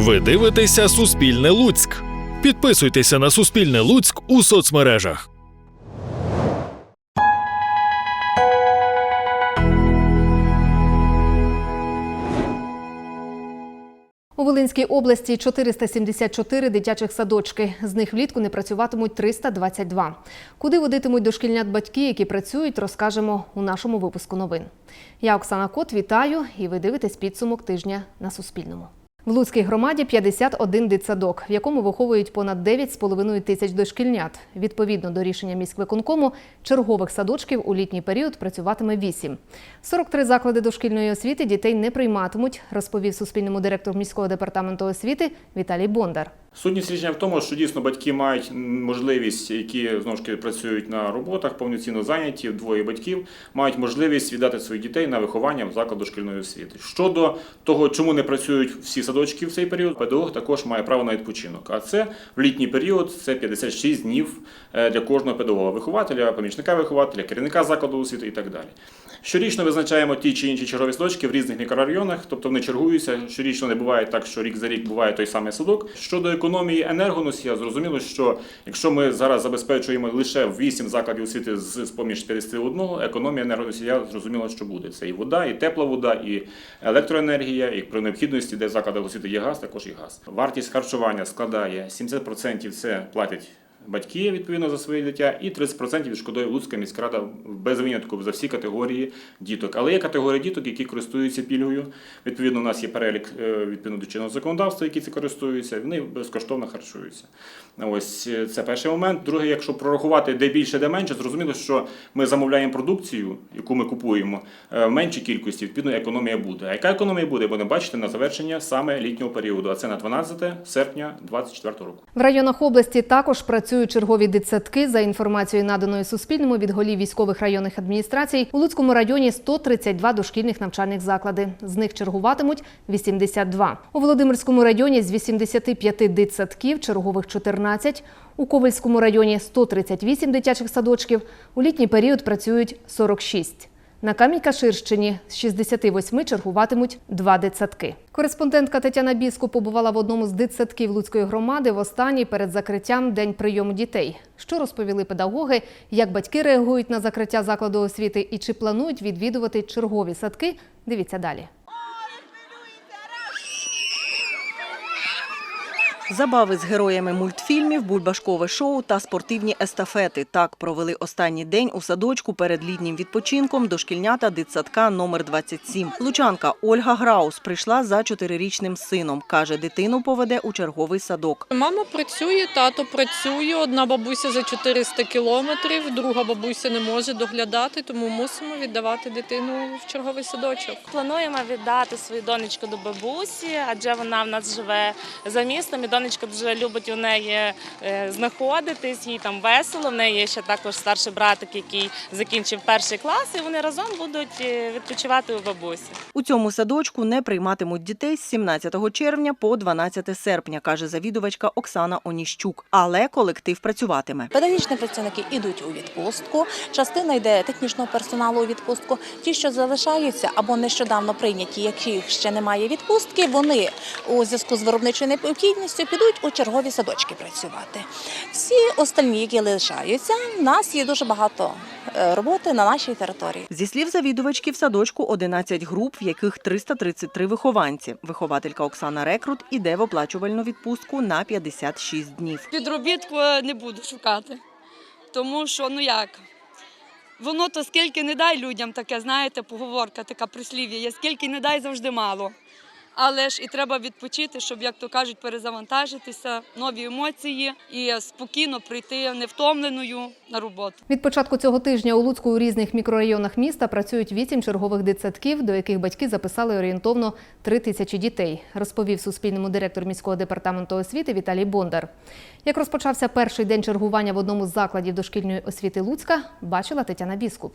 Ви дивитеся Суспільне Луцьк. Підписуйтеся на Суспільне Луцьк у соцмережах. У Волинській області 474 дитячих садочки. З них влітку не працюватимуть 322. Куди водитимуть дошкільнят батьки, які працюють, розкажемо у нашому випуску новин. Я Оксана Кот, вітаю і ви дивитесь підсумок тижня на Суспільному. В Луцькій громаді 51 дитсадок, в якому виховують понад 9,5 тисяч дошкільнят. Відповідно до рішення міськвиконкому, чергових садочків у літній період працюватиме 8. 43 заклади дошкільної освіти дітей не прийматимуть, розповів Суспільному директор міського департаменту освіти Віталій Бондар. Сутність рішення в тому, що дійсно батьки мають можливість, які знову ж таки працюють на роботах, повноцінно зайняті, двоє батьків, мають можливість віддати своїх дітей на виховання в заклад дошкільної освіти. Щодо того, чому не працюють всі садочки в цей період, педагог також має право на відпочинок. А це в літній період це 56 днів е, для кожного педагога, вихователя, помічника вихователя, керівника закладу освіти і так далі. Щорічно визначаємо ті чи інші чергові садочки в різних мікрорайонах, тобто вони чергуються. Щорічно не буває так, що рік за рік буває той самий садок. Щодо економії енергоносія, зрозуміло, що якщо ми зараз забезпечуємо лише 8 закладів освіти з поміж 51, економія енергоносія зрозуміло, що буде. Це і вода, і тепла вода, і електроенергія, і при необхідності, де закладах освіти є газ, також і газ. Вартість харчування складає 70% це платять батьки відповідно за своє дитя, і 30% відшкодує Луцька міська рада без винятку за всі категорії діток. Але є категорії діток, які користуються пільгою. Відповідно, у нас є перелік е, відповідно до чинного законодавства, які це користуються. Вони безкоштовно харчуються. Ось е, це перший момент. Другий, якщо прорахувати де більше, де менше, зрозуміло, що ми замовляємо продукцію, яку ми купуємо е, в меншій кількості. Відповідно, економія буде. А яка економія буде? Будемо бачити на завершення саме літнього періоду. А це на 12 серпня 2024 року. В районах області також працюють чергові дитсадки. За інформацією наданою Суспільному від голів військових районних адміністрацій, у Луцькому районі 132 дошкільних навчальних заклади. З них чергуватимуть 82. У Володимирському районі з 85 дитсадків чергових 14. У Ковальському районі 138 дитячих садочків. У літній період працюють 46. На Кам'янка-Ширщині з 68 чергуватимуть два дитсадки. Кореспондентка Тетяна Біску побувала в одному з дитсадків Луцької громади в останній перед закриттям день прийому дітей. Що розповіли педагоги, як батьки реагують на закриття закладу освіти і чи планують відвідувати чергові садки? Дивіться далі. Забави з героями мультфільмів, бульбашкове шоу та спортивні естафети. Так провели останній день у садочку перед літнім відпочинком дошкільнята дитсадка номер 27. Лучанка Ольга Граус прийшла за чотирирічним сином. Каже, дитину поведе у черговий садок. Мама працює, тато працює. Одна бабуся за 400 кілометрів, друга бабуся не може доглядати, тому мусимо віддавати дитину в черговий садочок. Плануємо віддати свою донечку до бабусі, адже вона в нас живе за містом. І донечка дуже любить у неї е, знаходитись, їй там весело. В неї є ще також старший братик, який закінчив перший клас, і вони разом будуть е, відпочивати у бабусі. У цьому садочку не прийматимуть дітей з 17 червня по 12 серпня, каже завідувачка Оксана Оніщук. Але колектив працюватиме. Педагогічні працівники йдуть у відпустку. Частина йде технічного персоналу у відпустку. Ті, що залишаються або нещодавно прийняті, яких ще немає відпустки, вони у зв'язку з виробничою необхідністю підуть у чергові садочки працювати. Всі остальні, які лишаються, в нас є дуже багато е, роботи на нашій території. Зі слів завідувачки в садочку 11 груп, в яких 333 вихованці. Вихователька Оксана Рекрут іде в оплачувальну відпустку на 56 днів. Підробітку е, не буду шукати. Тому що, ну як, воно то скільки не дай людям таке, знаєте, поговорка, така прислів'я є, скільки не дай завжди мало. Але ж і треба відпочити, щоб, як то кажуть, перезавантажитися, нові емоції і спокійно прийти невтомленою на роботу. Від початку цього тижня у Луцьку у різних мікрорайонах міста працюють вісім чергових дитсадків, до яких батьки записали орієнтовно три тисячі дітей, розповів Суспільному директор міського департаменту освіти Віталій Бондар. Як розпочався перший день чергування в одному з закладів дошкільної освіти Луцька, бачила Тетяна Біскуп.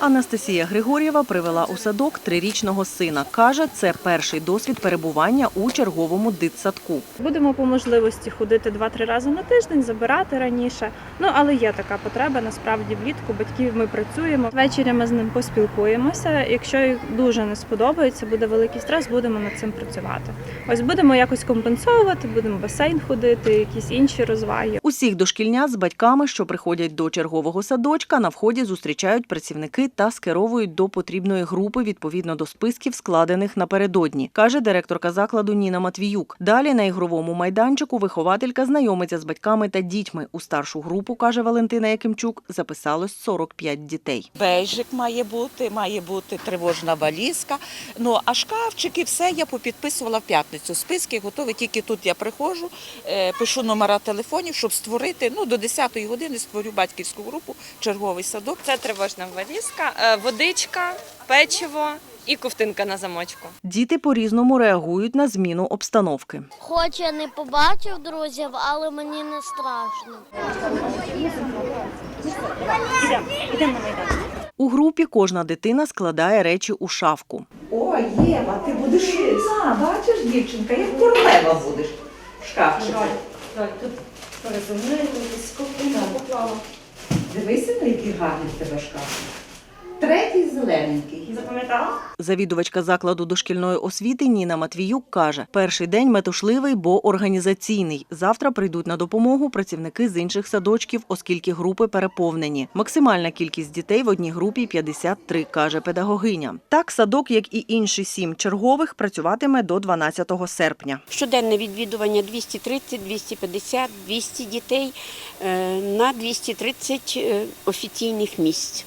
Анастасія Григор'єва привела у садок трирічного сина. Каже, це перший досвід перебування у черговому дитсадку. Будемо по можливості ходити 2-3 рази на тиждень, забирати раніше. Ну але є така потреба. Насправді влітку батьків ми працюємо. Ввечері ми з ним поспілкуємося. Якщо їх дуже не сподобається, буде великий стрес, будемо над цим працювати. Ось будемо якось компенсовувати, будемо в басейн ходити, якісь інші розваги. Усіх дошкільнят з батьками, що приходять до чергового садочка, на вході зустрічають працівники та скеровують до потрібної групи відповідно до списків, складених напередодні, каже директорка закладу Ніна Матвіюк. Далі на ігровому майданчику вихователька знайомиться з батьками та дітьми. У старшу групу, каже Валентина Якимчук, записалось 45 дітей. Бейжик має бути, має бути тривожна валізка. Ну а шкафчики, все я попідписувала в п'ятницю. Списки готові. Тільки тут я приходжу, е, пишу номера телефонів, щоб створити. Ну до 10-ї години створю батьківську групу, черговий садок. Це тривожна валізка, е, водичка, печиво і ковтинка на замочку. Діти по-різному реагують на зміну обстановки. Хоч я не побачив друзів, але мені не страшно. У групі кожна дитина складає речі у шафку. О, Єва, ти будеш а, бачиш, дівчинка, як королева будеш в шкафчику. Дивися, на який гарний в тебе шкафчик. Третій зелененький. Запам'ятала? Завідувачка закладу дошкільної освіти Ніна Матвіюк каже, перший день метушливий, бо організаційний. Завтра прийдуть на допомогу працівники з інших садочків, оскільки групи переповнені. Максимальна кількість дітей в одній групі 53, каже педагогиня. Так, садок, як і інші сім чергових, працюватиме до 12 серпня. Щоденне відвідування 230, 250, 200 дітей е, на 230 е, офіційних місць.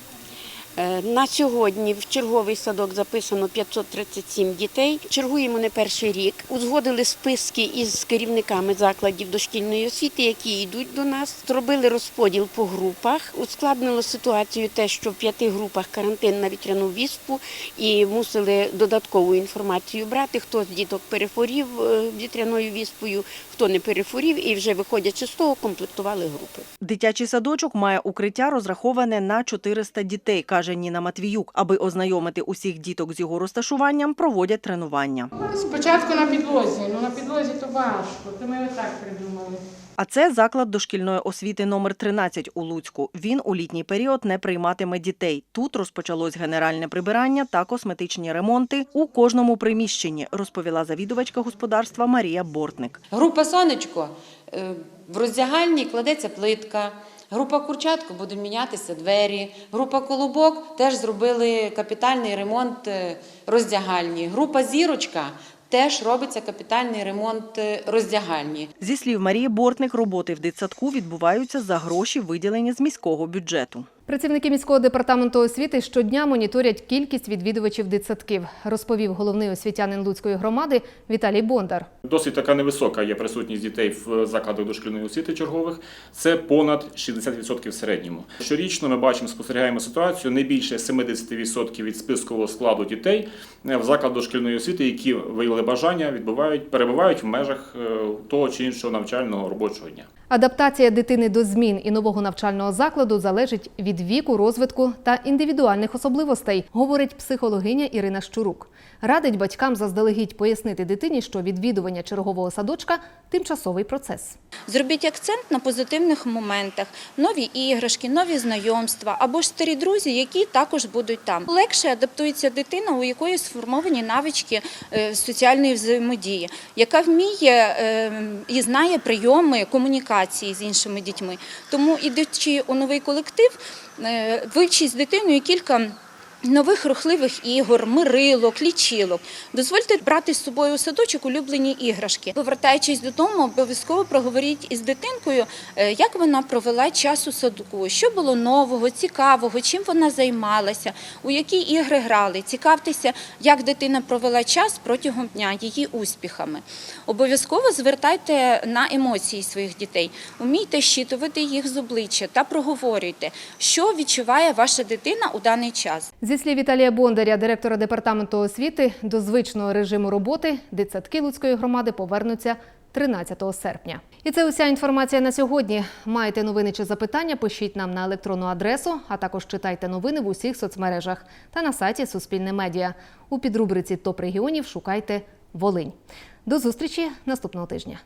Е, На сьогодні в черговий садок записано 537 дітей. Чергуємо не перший рік. Узгодили списки із керівниками закладів дошкільної освіти, які йдуть до нас. Зробили розподіл по групах. Ускладнило ситуацію те, що в п'яти групах карантин на вітряну віспу і мусили додаткову інформацію брати, хто з діток перехворів е, вітряною віспою, хто не перехворів, і вже виходячи з того, комплектували групи. Дитячий садочок має укриття, розраховане на 400 дітей, каже Ніна Матвіюк. Аби ознайомити усіх діток з його розташуванням, проводять тренування. Спочатку на підлозі, ну на підлозі то важко, то ми отак придумали. А це заклад дошкільної освіти номер 13 у Луцьку. Він у літній період не прийматиме дітей. Тут розпочалось генеральне прибирання та косметичні ремонти у кожному приміщенні, розповіла завідувачка господарства Марія Бортник. Група сонечко е, в роздягальні кладеться плитка. Група Курчатку буде мінятися двері. Група колобок теж зробили капітальний ремонт е, роздягальні. Група зірочка теж робиться капітальний ремонт е, роздягальні. Зі слів Марії Бортник, роботи в дитсадку відбуваються за гроші, виділені з міського бюджету. Працівники міського департаменту освіти щодня моніторять кількість відвідувачів дитсадків, розповів головний освітянин Луцької громади Віталій Бондар. Досить така невисока є присутність дітей в закладах дошкільної освіти чергових. Це понад 60% в середньому. Щорічно ми бачимо, спостерігаємо ситуацію не більше 70% від спискового складу дітей е, в закладах дошкільної освіти, які виявили бажання, відбувають, перебувають в межах е, того чи іншого навчального робочого дня. Адаптація дитини до змін і нового навчального закладу залежить від віку, розвитку та індивідуальних особливостей, говорить психологиня Ірина Щурук. Радить батькам заздалегідь пояснити дитині, що відвідування чергового садочка тимчасовий процес. Зробіть акцент на позитивних моментах, нові іграшки, нові знайомства або ж старі друзі, які також будуть там. Легше адаптується дитина, у якої сформовані навички е, соціальної взаємодії, яка вміє е, і знає прийоми комунікації з іншими дітьми. Тому, ідучи у новий колектив, вивчись з дитиною кілька. Нових рухливих ігор, мирилок, лічилок. Дозвольте брати з собою у садочок улюблені іграшки. Повертаючись додому, обов'язково проговоріть із дитинкою, е, як вона провела час у садку, що було нового, цікавого, чим вона займалася, у які ігри грали. Цікавтеся, як дитина провела час протягом дня, її успіхами. Обов'язково звертайте на емоції своїх дітей, умійте щитувати їх з обличчя та проговорюйте, що відчуває ваша дитина у даний час. Зі слів Віталія Бондаря, директора департаменту освіти, до звичного режиму роботи дитсадки Луцької громади повернуться 13 серпня. І це уся інформація на сьогодні. Маєте новини чи запитання? Пишіть нам на електронну адресу, а також читайте новини в усіх соцмережах та на сайті Суспільне медіа. У підрубриці Топ регіонів шукайте Волинь. До зустрічі наступного тижня.